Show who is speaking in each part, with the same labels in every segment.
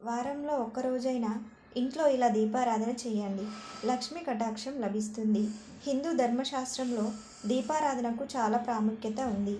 Speaker 1: వారంలో ఒక్కరోజైనా ఇంట్లో ఇలా దీపారాధన చేయండి. లక్ష్మీ కటాక్షం లభిస్తుంది. హిందూ ధర్మశాస్త్రంలో దీపారాధనకు చాలా ప్రాముఖ్యత ఉంది.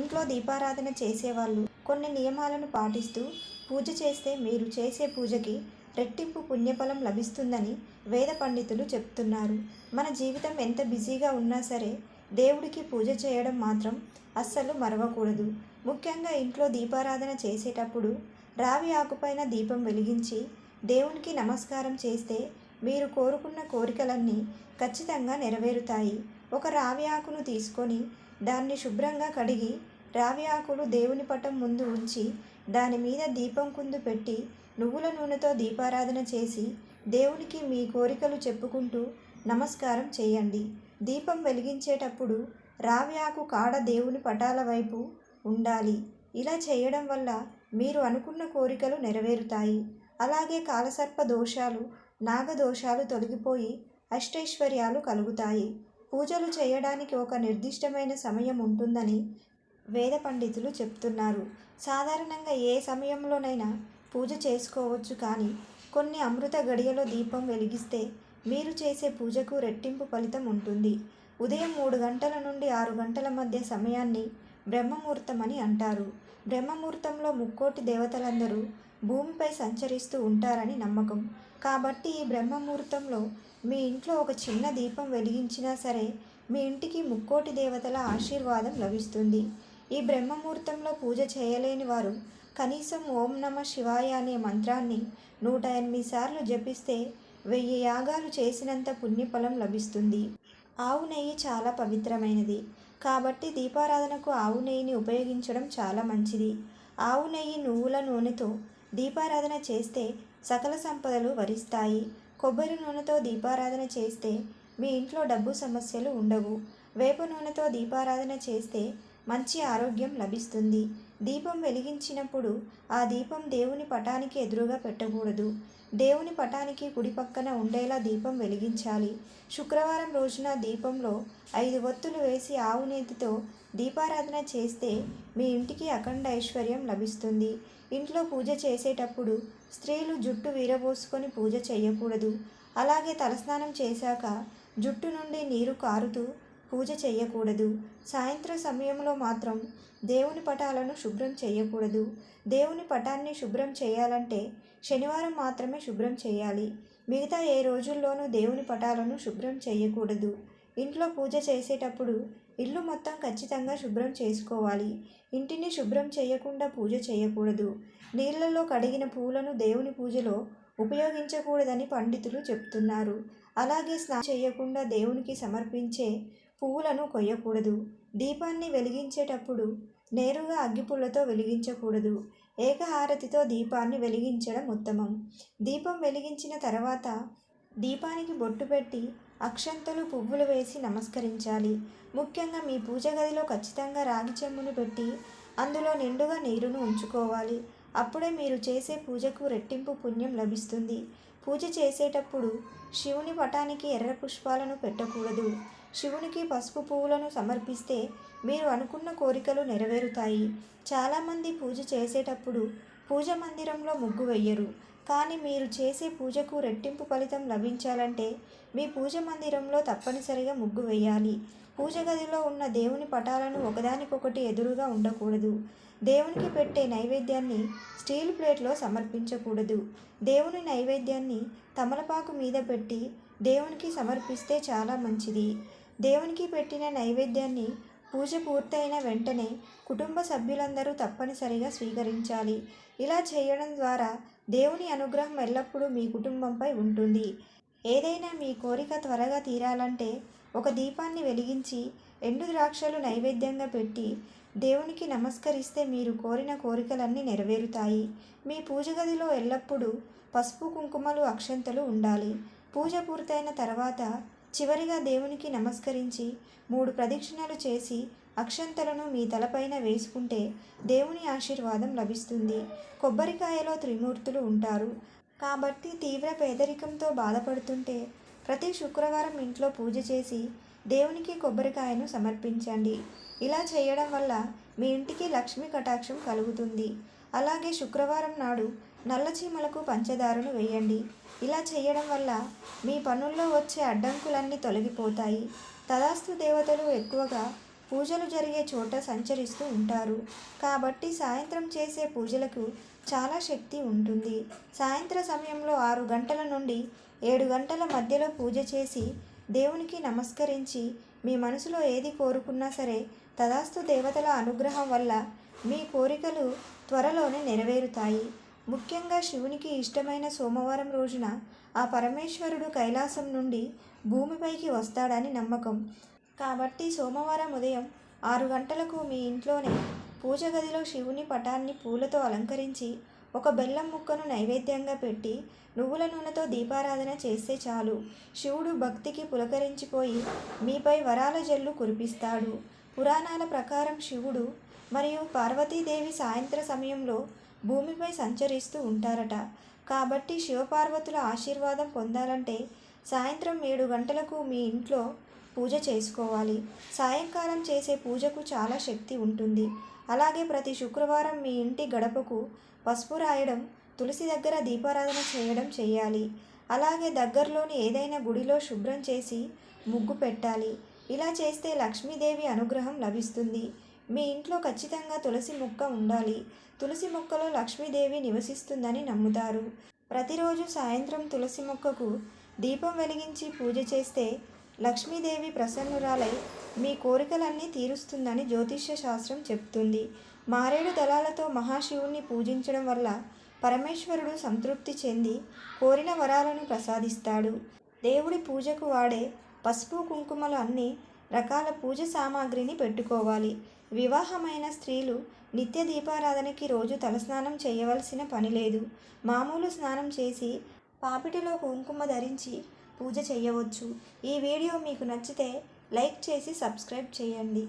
Speaker 1: ఇంట్లో దీపారాధన చేసేవాళ్ళు కొన్ని నియమాలను పాటిస్తూ పూజ చేస్తే మీరు చేసే పూజకి రెట్టింపు పుణ్యఫలం లభిస్తుందని వేద పండితులు చెప్తున్నారు. మన జీవితం ఎంత బిజీగా ఉన్నా సరే దేవుడికి పూజ చేయడం మాత్రం అస్సలు మరవకూడదు. ముఖ్యంగా ఇంట్లో దీపారాధన చేసేటప్పుడు రావి ఆకుపైన దీపం వెలిగించి దేవునికి నమస్కారం చేస్తే మీరు కోరుకున్న కోరికలన్నీ ఖచ్చితంగా నెరవేరుతాయి. ఒక రావి ఆకును తీసుకొని దాన్ని శుభ్రంగా కడిగి రావి ఆకులు దేవుని పటం ముందు ఉంచి దాని మీద దీపం కుందు పెట్టి నువ్వుల నూనెతో దీపారాధన చేసి దేవునికి మీ కోరికలు చెప్పుకుంటూ నమస్కారం చేయండి. దీపం వెలిగించేటప్పుడు రావి ఆకు కాడ దేవుని పటాల వైపు ఉండాలి. ఇలా చేయడం వల్ల మీరు అనుకున్న కోరికలు నెరవేరుతాయి. అలాగే కాలసర్ప దోషాలు నాగదోషాలు తొలగిపోయి అష్టైశ్వర్యాలు కలుగుతాయి. పూజలు చేయడానికి ఒక నిర్దిష్టమైన సమయం ఉంటుందని వేద పండితులు చెప్తున్నారు. సాధారణంగా ఏ సమయంలోనైనా పూజ చేసుకోవచ్చు కానీ కొన్ని అమృత గడియలో దీపం వెలిగిస్తే మీరు చేసే పూజకు రెట్టింపు ఫలితం ఉంటుంది. ఉదయం మూడు గంటల నుండి ఆరు గంటల మధ్య సమయాన్ని బ్రహ్మముహూర్తం అని అంటారు. బ్రహ్మముహూర్తంలో ముక్కోటి దేవతలందరూ భూమిపై సంచరిస్తూ ఉంటారని నమ్మకం. కాబట్టి ఈ బ్రహ్మముహూర్తంలో మీ ఇంట్లో ఒక చిన్న దీపం వెలిగించినా సరే మీ ఇంటికి ముక్కోటి దేవతల ఆశీర్వాదం లభిస్తుంది. ఈ బ్రహ్మముహూర్తంలో పూజ చేయలేని వారు కనీసం ఓం నమ శివాయ అనే మంత్రాన్ని నూట ఎనిమిది సార్లు జపిస్తే వెయ్యి యాగాలు చేసినంత పుణ్యఫలం లభిస్తుంది. ఆవు నెయ్యి చాలా పవిత్రమైనది. కాబట్టి దీపారాధనకు ఆవు నెయ్యిని ఉపయోగించడం చాలా మంచిది. ఆవు నెయ్యి నువ్వుల నూనెతో దీపారాధన చేస్తే సకల సంపదలు వరిస్తాయి. కొబ్బరి నూనెతో దీపారాధన చేస్తే మీ ఇంట్లో డబ్బు సమస్యలు ఉండవు. వేప నూనెతో దీపారాధన చేస్తే మంచి ఆరోగ్యం లభిస్తుంది. దీపం వెలిగించినప్పుడు ఆ దీపం దేవుని పటానికి ఎదురుగా పెట్టకూడదు. దేవుని పటానికి కుడి పక్కన ఉండేలా దీపం వెలిగించాలి. శుక్రవారం రోజున దీపంలో ఐదు ఒత్తులు వేసి ఆవు నేతితో దీపారాధన చేస్తే మీ ఇంటికి అఖండ ఐశ్వర్యం లభిస్తుంది. ఇంట్లో పూజ చేసేటప్పుడు స్త్రీలు జుట్టు వీరబోసుకొని పూజ చేయకూడదు. అలాగే తలస్నానం చేశాక జుట్టు నుండి నీరు కారుతూ పూజ చేయకూడదు. సాయంత్రం సమయంలో మాత్రం దేవుని పటాలను శుభ్రం చేయకూడదు. దేవుని పటాన్ని శుభ్రం చేయాలంటే శనివారం మాత్రమే శుభ్రం చేయాలి. మిగతా ఏ రోజుల్లోనూ దేవుని పటాలను శుభ్రం చేయకూడదు. ఇంట్లో పూజ చేసేటప్పుడు ఇల్లు మొత్తం ఖచ్చితంగా శుభ్రం చేసుకోవాలి. ఇంటిని శుభ్రం చేయకుండా పూజ చేయకూడదు. నీళ్ళలో కడిగిన పూలను దేవుని పూజలో ఉపయోగించకూడదని పండితులు చెప్తున్నారు. అలాగే స్నానం చేయకుండా దేవునికి సమర్పించే పువ్వులను కొయ్యకూడదు. దీపాన్ని వెలిగించేటప్పుడు నేరుగా అగ్గిపుల్లతో వెలిగించకూడదు. ఏకహారతితో దీపాన్ని వెలిగించడం ఉత్తమం. దీపం వెలిగించిన తర్వాత దీపానికి బొట్టు పెట్టి అక్షంతలు పువ్వులు వేసి నమస్కరించాలి. ముఖ్యంగా మీ పూజ గదిలో ఖచ్చితంగా రాగి చెమ్మును పెట్టి అందులో నిండుగా నీరును ఉంచుకోవాలి. అప్పుడే మీరు చేసే పూజకు రెట్టింపు పుణ్యం లభిస్తుంది. పూజ చేసేటప్పుడు శివుని పటానికి ఎర్ర పుష్పాలను పెట్టకూడదు. శివునికి పసుపు పువ్వులను సమర్పిస్తే మీరు అనుకున్న కోరికలు నెరవేరుతాయి. చాలామంది పూజ చేసేటప్పుడు పూజ మందిరంలో ముగ్గు వెయ్యరు కానీ మీరు చేసే పూజకు రెట్టింపు ఫలితం లభించాలంటే మీ పూజ మందిరంలో తప్పనిసరిగా ముగ్గు వేయాలి. పూజ గదిలో ఉన్న దేవుని పటాలను ఒకదానికొకటి ఎదురుగా ఉండకూడదు. దేవునికి పెట్టే నైవేద్యాన్ని స్టీల్ ప్లేట్లో సమర్పించకూడదు. దేవుని నైవేద్యాన్ని తమలపాకు మీద పెట్టి దేవునికి సమర్పిస్తే చాలా మంచిది. దేవునికి పెట్టిన నైవేద్యాన్ని పూజ పూర్తయిన వెంటనే కుటుంబ సభ్యులందరూ తప్పనిసరిగా స్వీకరించాలి. ఇలా చేయడం ద్వారా దేవుని అనుగ్రహం ఎల్లప్పుడూ మీ కుటుంబంపై ఉంటుంది. ఏదైనా మీ కోరిక త్వరగా తీరాలంటే ఒక దీపాన్ని వెలిగించి ఎండు ద్రాక్షలు నైవేద్యంగా పెట్టి దేవునికి నమస్కరిస్తే మీరు కోరిన కోరికలన్నీ నెరవేరుతాయి. మీ పూజ గదిలో ఎల్లప్పుడూ పసుపు కుంకుమలు అక్షంతలు ఉండాలి. పూజ పూర్తయిన తర్వాత చివరిగా దేవునికి నమస్కరించి మూడు ప్రదక్షిణలు చేసి అక్షంతలను మీ తలపైన వేసుకుంటే దేవుని ఆశీర్వాదం లభిస్తుంది. కొబ్బరికాయలో త్రిమూర్తులు ఉంటారు. కాబట్టి తీవ్ర పేదరికంతో బాధపడుతుంటే ప్రతి శుక్రవారం ఇంట్లో పూజ చేసి దేవునికి కొబ్బరికాయను సమర్పించండి. ఇలా చేయడం వల్ల మీ ఇంటికి లక్ష్మీ కటాక్షం కలుగుతుంది. అలాగే శుక్రవారం నాడు నల్ల చీమలకు పంచదారను వేయండి. ఇలా చేయడం వల్ల మీ పనుల్లో వచ్చే అడ్డంకులన్నీ తొలగిపోతాయి. తదాస్తు దేవతలు ఎక్కువగా పూజలు జరిగే చోట సంచరిస్తూ ఉంటారు. కాబట్టి సాయంత్రం చేసే పూజలకు చాలా శక్తి ఉంటుంది. సాయంత్ర సమయంలో ఆరు గంటల నుండి ఏడు గంటల మధ్యలో పూజ చేసి దేవునికి నమస్కరించి మీ మనసులో ఏది కోరుకున్నా సరే తదాస్తు దేవతల అనుగ్రహం వల్ల మీ కోరికలు త్వరలోనే నెరవేరుతాయి. ముఖ్యంగా శివునికి ఇష్టమైన సోమవారం రోజున ఆ పరమేశ్వరుడు కైలాసం నుండి భూమిపైకి వస్తాడని నమ్మకం. కాబట్టి సోమవారం ఉదయం ఆరు గంటలకు మీ ఇంట్లోనే పూజ గదిలో శివుని పటాన్ని పూలతో అలంకరించి ఒక బెల్లం ముక్కను నైవేద్యంగా పెట్టి నువ్వుల నూనెతో దీపారాధన చేస్తే చాలు. శివుడు భక్తికి పులకరించిపోయి మీపై వరాల జల్లు కురిపిస్తాడు. పురాణాల ప్రకారం శివుడు మరియు పార్వతీదేవి సాయంత్ర సమయంలో భూమిపై సంచరిస్తూ ఉంటారట. కాబట్టి శివపార్వతుల ఆశీర్వాదం పొందాలంటే సాయంత్రం ఏడు గంటలకు మీ ఇంట్లో పూజ చేసుకోవాలి. సాయంకాలం చేసే పూజకు చాలా శక్తి ఉంటుంది. అలాగే ప్రతి శుక్రవారం మీ ఇంటి గడపకు పసుపు రాయడం తులసి దగ్గర దీపారాధన చేయడం చేయాలి. అలాగే దగ్గరలోని ఏదైనా గుడిలో శుభ్రం చేసి ముగ్గు పెట్టాలి. ఇలా చేస్తే లక్ష్మీదేవి అనుగ్రహం లభిస్తుంది. మీ ఇంట్లో ఖచ్చితంగా తులసి మొక్క ఉండాలి. తులసి మొక్కలో లక్ష్మీదేవి నివసిస్తుందని నమ్ముతారు. ప్రతిరోజు సాయంత్రం తులసి మొక్కకు దీపం వెలిగించి పూజ చేస్తే లక్ష్మీదేవి ప్రసన్నురాలై మీ కోరికలన్నీ తీరుస్తుందని జ్యోతిష్య శాస్త్రం చెప్తుంది. మారేడు దళాలతో మహాశివుణ్ణి పూజించడం వల్ల పరమేశ్వరుడు సంతృప్తి చెంది కోరిన వరాలను ప్రసాదిస్తాడు. దేవుడి పూజకు వాడే పసుపు కుంకుమలు అన్ని రకాల పూజ సామాగ్రిని పెట్టుకోవాలి. వివాహమైన స్త్రీలు నిత్య దీపారాధనకి రోజు తలస్నానం చేయవలసిన పని లేదు. మామూలు స్నానం చేసి పాపిటిలో కుంకుమ ధరించి పూజ చేయవచ్చు. ఈ వీడియో మీకు నచ్చితే లైక్ చేసి సబ్స్క్రైబ్ చేయండి.